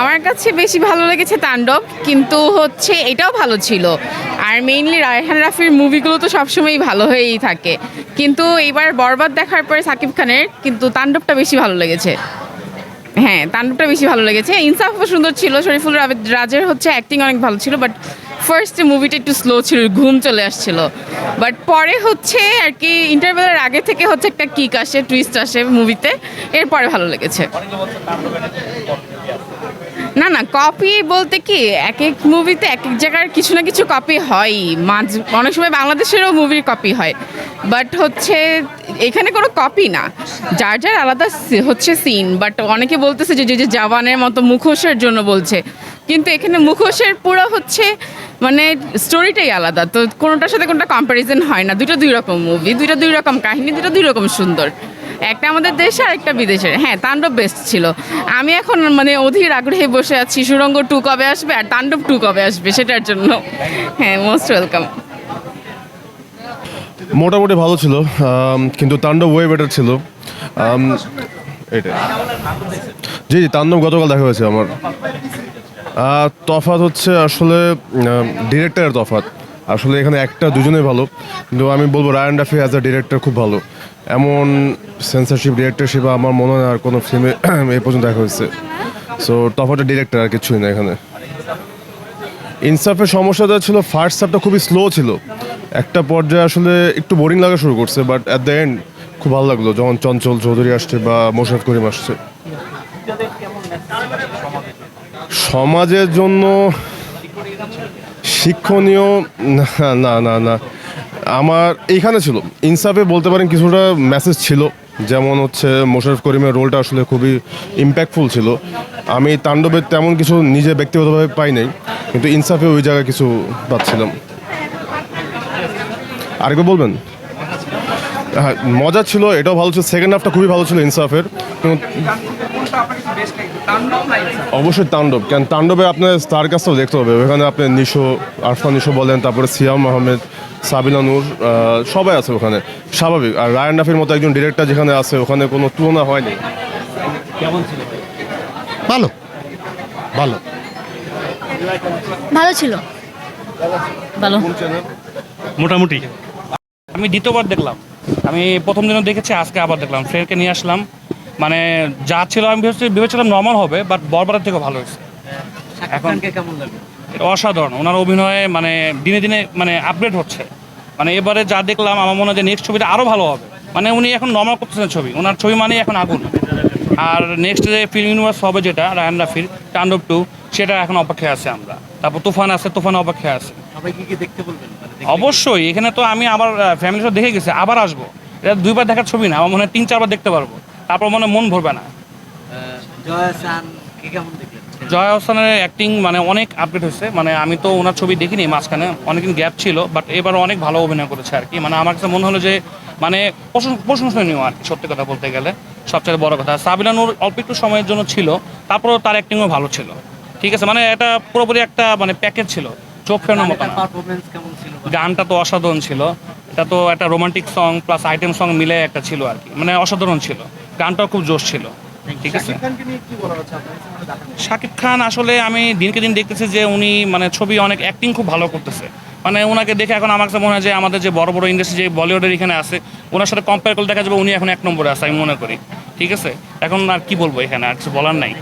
আমার কাছে বেশি ভালো লেগেছে তাণ্ডব, কিন্তু হচ্ছে এটাও ভালো ছিল। আর মেইনলি রায়হান রাফির মুভিগুলো তো সবসময়ই ভালো হয়েই থাকে। কিন্তু এবার বরবাদ দেখার পরে সাকিব খানের কিন্তু তাণ্ডবটা বেশি ভালো লেগেছে। হ্যাঁ তাণ্ডবটা বেশি ভালো লেগেছে। ইনসাফও সুন্দর ছিল, শরীফুল রাজের হচ্ছে অ্যাক্টিং অনেক ভালো ছিল বাট ফার্স্ট মুভিটা একটু স্লো ছিল, ঘুম চলে আসছিল। বাট পরে হচ্ছে আর কি ইন্টারভেলের আগে থেকে হচ্ছে একটা কিক আসে টুইস্ট আসে মুভিতে এরপরে ভালো লেগেছে। না না কপি বলতে কি এক এক মুভিতে এক এক জায়গার কিছু না কিছু কপি হয়। মাঝ, অনেক সময় বাংলাদেশেরও মুভির কপি হয়। বাট হচ্ছে, এখানে কোনো কপি না। যার যার আলাদা হচ্ছে সিন বাট অনেকে বলতেছে যে যে জওয়ানের মতো মুখোশের জন্য বলছে। কিন্তু এখানে মুখোশের পুরো হচ্ছে মানে স্টোরিটাই আলাদা। তো কোনোটার সাথে কোনোটা কম্প্যারিজন হয় না। দুটো দুই রকম মুভি দুটো দুই রকম কাহিনী দুটো দুই রকম সুন্দর। একটা আমাদের দেশে আর একটা বিদেশের। হ্যাঁ তাণ্ডব বেস্ট ছিল। আমি এখন মানে অধীর আগ্রহে বসে আছি, সুরঙ্গ টু কবে আসবে আর তাণ্ডব টু কবে আসবে সেটার জন্য। হ্যাঁ মোস্ট ওয়েলকাম মোটামুটি ভালো ছিল কিন্তু তাণ্ডব ওয়ে বেটার ছিল। এটাই। জি জি, তাণ্ডব গতকাল দেখা হয়েছে আমার। তফাৎ হচ্ছে আসলে ডিরেক্টরের তফাৎ। আসলে এখানে একটা, দুজনেই ভালো। কিন্তু আমি বলব Ryan Duffy as a director খুব ভালো। এমন সেন্সারশিপ ডিরেক্টরশিপ আমার মনে হয় আর কোনো ফিল্মে এই পর্যন্ত দেখা হয়েছে। সো তফাতের ডিরেক্টর আর কিছুই না এখানে। ইনসাফের সমস্যাটা ছিল ফার্স্ট হাফটা খুবই স্লো ছিল। একটা পর্যায়ে আসলে একটু বোরিং লাগা শুরু করছে বাট অ্যাট দ্য এন্ড খুব ভালো লাগল, যখন চঞ্চল চৌধুরী আসছে বা মোশারফ করিম আসছে। সমাজের জন্য শিক্ষণীয়, না না না না। আমার এইখানে ছিল। ইনসাফে বলতে পারেন কিছুটা মেসেজ ছিল। যেমন হচ্ছে মোশারফ করিমের রোলটা আসলে খুবই ইম্প্যাক্টফুল ছিল। আমি তাণ্ডবের তেমন কিছু নিজে ব্যক্তিগতভাবে পাই নাই, কিন্তু ইনসাফে ওই জায়গায় কিছু পাচ্ছিলাম। আর কেউ বলবেন? হ্যাঁ মজা ছিল, এটাও ভালো ছিল। সেকেন্ড হাফটা খুবই ভালো ছিল ইনসাফের। অবশ্যই তাণ্ডব কেন তাণ্ডবে আপনার স্টার কাজটাও দেখতে হবে। ওখানে আপনি নিশো আরফান নিশো বলেন তারপরে সিয়াম আহমেদ সাবিনা নূর সবাই আছে ওখানে। স্বাভাবিক। আর রায়ান রাফির মতো একজন ডিরেক্টর যেখানে আছে ওখানে কোনো তুলনা হয়নি। ভালো। ভালো। ভালো ছিল। ভালো। মোটামুটি। আমি দ্বিতীয়বার দেখলাম। আমি প্রথম দিনও দেখেছি আজকে আবার দেখলাম। ফ্রেন্ডকে নিয়ে আসলাম। মানে যা ছিল আমি ভেবেছি- ভেবেছিলাম নর্মাল হবে বাট বরবারের থেকে ভালো হয়েছে। এখন কেমন লাগে? এটা অসাধারণ। ওনার অভিনয়ে মানে দিনে দিনে মানে আপগ্রেড হচ্ছে। মানে এবারে যা দেখলাম আমার মনে হয় যে নেক্সট ছবিটা আরও ভালো হবে। মানে উনি এখন নর্মাল করতেছেন ছবি। ওনার ছবি মানে এখন আগুন। আর নেক্সট যে ফিল্ম ইউনিভার্স হবে যেটা রায়ান রাফির তাণ্ডব টু সেটা এখন অপেক্ষায় আছে আমরা। তারপর তুফান আছে তুফান অপেক্ষায় আছে। মানে অবশ্যই এখানে তো আমি আবার ফ্যামিলির সাথে দেখে গেছি আবার আসব। এটা দুইবার দেখার ছবি না আমার মনে হয় তিন চারবার দেখতে পারব। তারপর মনে মন ভরবে না। জয়া হোসেনের অ্যাক্টিং মানে অনেক আপডেট হয়েছে। মানে আমি তো ওনার ছবি দেখিনি মাঝখানে অনেকদিন গ্যাপ ছিল বাট এবার অনেক ভালো অভিনয় করেছে আর কি। মানে আমার কাছে মনে হলো যে মানে প্রশং- প্রশংসনীয় আর কি সত্যি কথা বলতে গেলে। সবচেয়ে বড় কথা। সাবিনা নূর অল্প একটু সময়ের জন্য ছিল তারপরেও তার অ্যাক্টিংও ভালো ছিল। ঠিক আছে মানে এটা পুরোপুরি একটা মানে প্যাকেজ ছিল। চোখ ফেরানোর মতো গানটা তো অসাধারণ ছিল। এটা তো একটা romantic song plus item song মিলে একটা ছিল আর কি। মানে অসাধারণ ছিল। গানটাও খুব জোশ ছিল। ঠিক আছে? শাকিব খান আসলে আমি দিনকে দিন দেখতেছি যে উনি মানে ছবি অনেক অ্যাক্টিং খুব ভালো করতেছে। মানে ওনাকে দেখে এখন আমার কাছে মনে হয় যে আমাদের যে বড় বড় ইন্ডাস্ট্রি যে বলিউডের এখানে আছে ওনার সাথে কম্পেয়ার করলে দেখা যাবে উনি এখন এক নম্বরে আছে আমি মনে করি। ঠিক আছে? এখন আর কি বলব এখানে? আর কিছু বলার নাই।